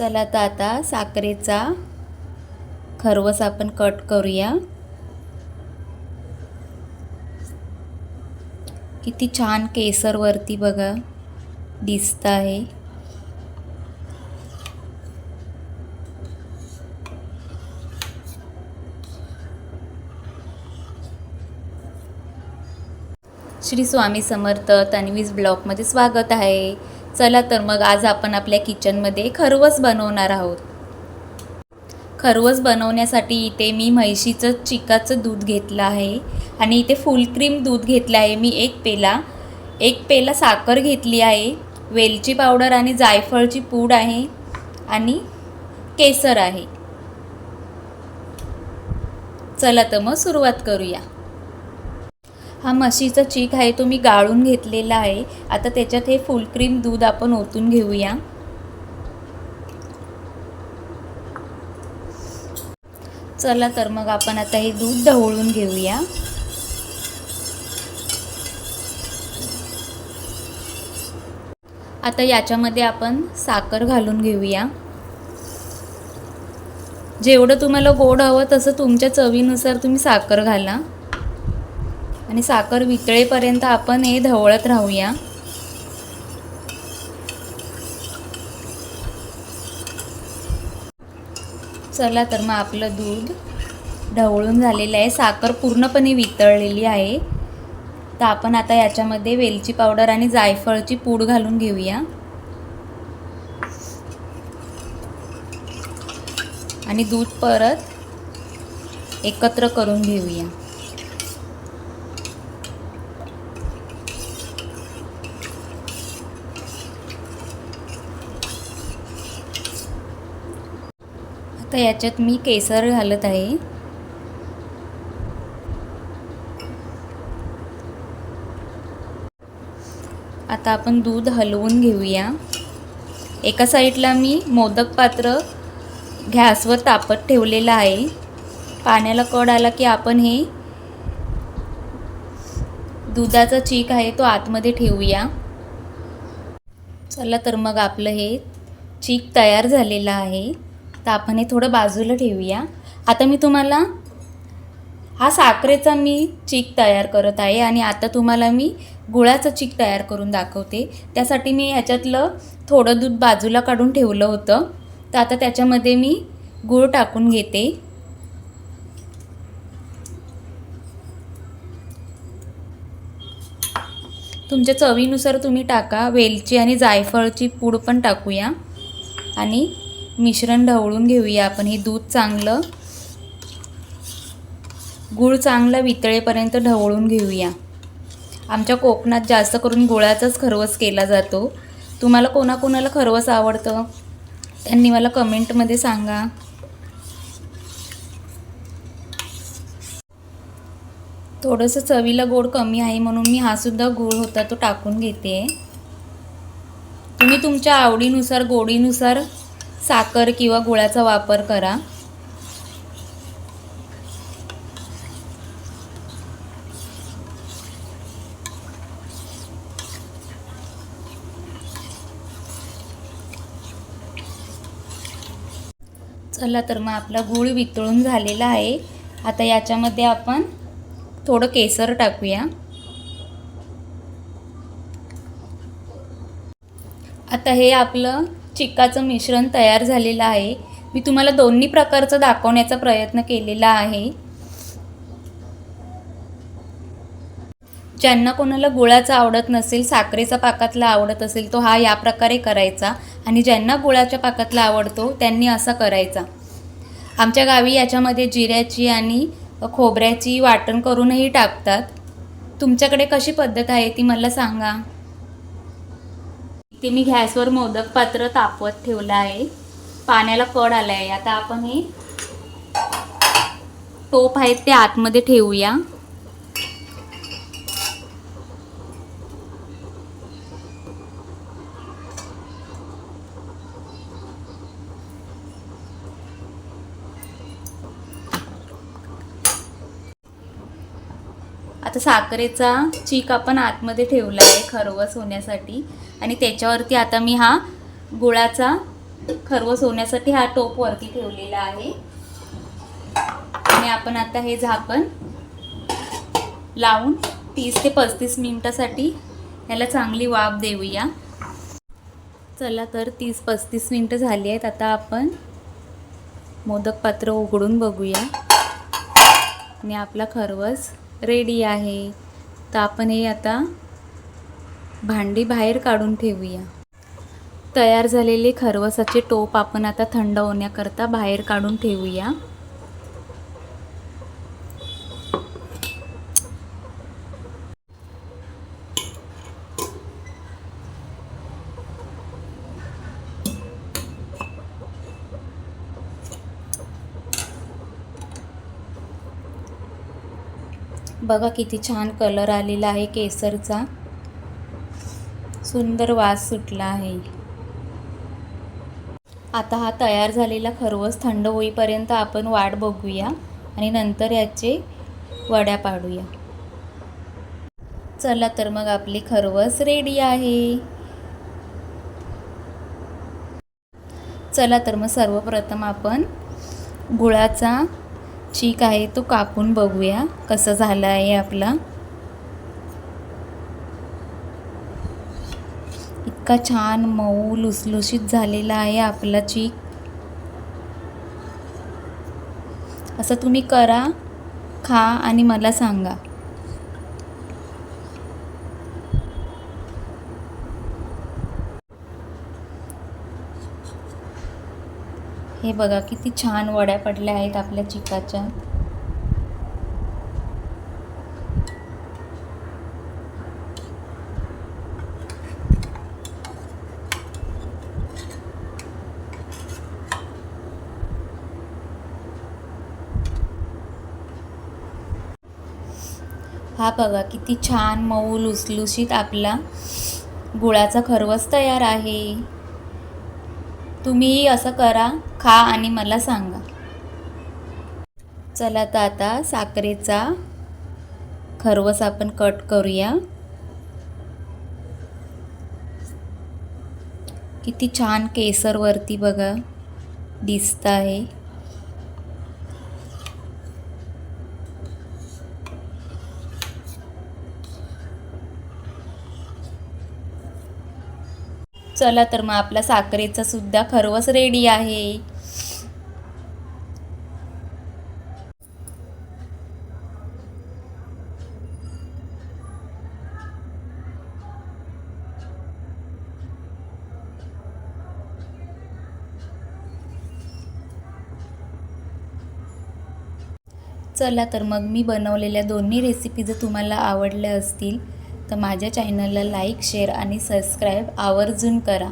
चला तर आता साखरेचा खरवस आपण कट करूया. किती छान केसरवरती बघा दिसत आहे. श्री स्वामी समर्थ तन्वीज ब्लॉगमध्ये स्वागत आहे. चला तर मग आज आपण आपल्या किचनमध्ये खरवस बनवणार आहोत. खरवस बनवण्यासाठी इथे मी म्हैशीचं चिकाचं दूध घेतलं आहे आणि इथे फुल क्रीम दूध घेतलं आहे. मी एक पेला एक पेला साखर घेतली आहे वेलची पावडर आणि जायफळची पूड आहे आणि केसर आहे. चला तर मग सुरुवात करूया. हा म्हशीचा चीक आहे तो मी गाळून घेतलेला आहे. आता त्याच्यात हे फुल क्रीम दूध आपण ओतून घेऊया. चला तर मग आपण आता हे दूध ढवळून घेऊया. आता याच्यामध्ये आपण साखर घालून घेऊया. जेवढं तुम्हाला गोड हवं तसं तुमच्या चवीनुसार तुम्ही साखर घाला. आणि साखर वितळेपर्यंत आपण हे ढवळत राहूया. चला तर मग आपलं दूध ढवळून झालेलं आहे. साखर पूर्णपणे वितळलेली आहे. तर आपण आता याच्यामध्ये वेलची पावडर आणि जायफळची पूड घालून घेऊया. आणि दूध परत एकत्र करून घेऊया. तर याच्यात मी केसर घालत आहे. आता आपण दूध हलवून घेऊया. एका साईडला मी मोदक पात्र गॅसवर तापत ठेवलेलं आहे. पाण्याला कड आला की आपण हे दुधाचा चीक आहे तो आतमध्ये ठेवूया. चला तर मग आपलं हे चीक तयार झालेलं आहे. तर आपण हे थोडं बाजूला ठेवूया. आता मी तुम्हाला हा साखरेचा मी चीक तयार करत आहे आणि आता तुम्हाला मी गुळाचं चीक तयार करून दाखवते. त्यासाठी मी ह्याच्यातलं थोडं दूध बाजूला काढून ठेवलं होतं. तर आता त्याच्यामध्ये मी गूळ टाकून घेते. तुमच्या चवीनुसार तुम्ही टाका. वेलची आणि जायफळची पूड पण टाकूया. आणि मिश्रण ढवळून घेऊया आपण. हे दूध चांगलं गूळ चांगला वितळेपर्यंत ढवळून घेऊया. आमच्या कोकणात जास्त करून गुळाचाच खरवस केला जातो. तुम्हाला कोणाकोणाला खरवस आवडतं? त्यांनी मला कमेंटमध्ये सांगा. थोडंसं चवीला गोड कमी आहे म्हणून मी हा सुद्धा गूळ होता तो टाकून घेते. तुम्ही तुमच्या आवडीनुसार गोडीनुसार साखर किंवा गुळाचा वापर करा. चला तर मग आपला गूळ वितळून झालेला आहे. आता याच्यामध्ये आपण थोडं केसर टाकूया. आता हे आपलं चिक्काचं मिश्रण तयार झालेलं आहे. मी तुम्हाला दोन्ही प्रकारचं दाखवण्याचा प्रयत्न केलेला आहे. ज्यांना कोणाला गुळाचा आवडत नसेल साखरेचा पाकातला आवडत असेल तो हा या प्रकारे करायचा. आणि ज्यांना गुळाच्या पाकातला आवडतो त्यांनी असा करायचा. आमच्या गावी याच्यामध्ये जिऱ्याची आणि खोबऱ्याची वाटण करूनही टाकतात. तुमच्याकडे कशी पद्धत आहे ती मला सांगा. ते मी गॅसवर मोदक पात्र तापवत ठेवलं आहे. पाण्याला कड आलं आहे आता आपण हे टोप आहेत ते आतमध्ये ठेवूया. आता साखरेचा चीक आपण आतमध्ये ठेवला आहे खरवस होण्यासाठी. आणि त्याच्यावरती आता मी हा गुळाचा खरवस होण्यासाठी हा टोप वरती ठेवलेला आहे. आणि आपण आता हे झाकण लावून तीस ते पस्तीस मिनटासाठी ह्याला चांगली वाफ देऊया. चला तर तीस पस्तीस मिनटं झाली आहेत. आता आपण मोदक पात्र उघडून बघूया. आणि आपला खरवस रेडी आहे. तर आपण हे आता भांडी बाहेर काढून ठेवूया. तयार झालेले खरवसाचे टोप आपण आता थंड होण्याकरता बाहेर काढून ठेवूया. बघा किती छान कलर आलेला आहे केसरचा. सुंदर वास सुटला आहे. आता हा तयार झालेला खरवस थंड होईपर्यंत आपण वाट बघूया आणि नंतर याचे वड्या पाडूया. चला तर मग आपली खरवस रेडी आहे. चला तर मग सर्वप्रथम आपण गुळाचा चीक आहे तो कापून बघूया कसं झालं आहे आपला. इतका छान मऊ लुसलुशीत झालेला आहे आपला चीक. असं तुम्ही करा खा आणि मला सांगा. हे बघा किती छान वड्या पडल्या आहेत आपल्या चिकाच्या. हा बघा किती छान मऊ लुसलुशीत आपला गुळाचा खरवस तयार आहे. तुम्हीही असं करा खा आणि मला सांगा. चला तर आता साखरेचा खरवस आपण कट करूया. किती छान केसरवरती बघा दिसत आहे. चला तर मग आपला साखरेचा सुद्धा खरवस रेडी आहे. चला तर मग मी बनवलेल्या दोन्ही रेसिपी जर तुम्हाला आवडल्या असतील तर माझ्या चॅनलला लाईक शेअर आणि सबस्क्राईब आवर्जून करा.